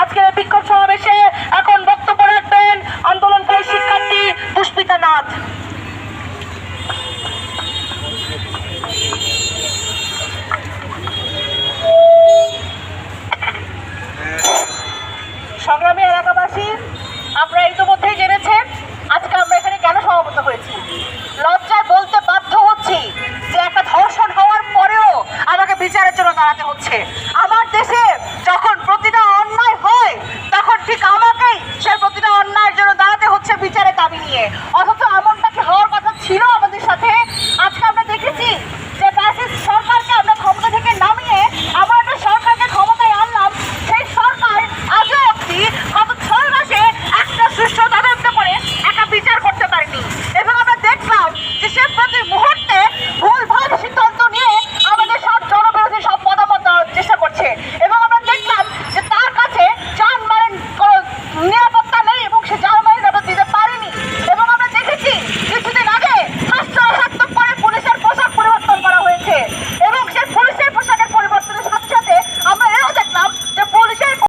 আজকের বিক্ষোভ সমাবেশে এখন বক্তব্য রাখবেন আন্দোলনকারী শিক্ষার্থী পুষ্পিতা নাথ। সংগ্রামী এলাকাবাসী আমরা জেনেছেন, আজকে আমরা এখানে কেন হয়েছি? লজ্জায় বলতে বাধ্য হচ্ছি যে একটা ধর্ষণ হওয়ার পরেও আমাকে বিচারের জন্য দাঁড়াতে হচ্ছে। আমার দেশে bien. O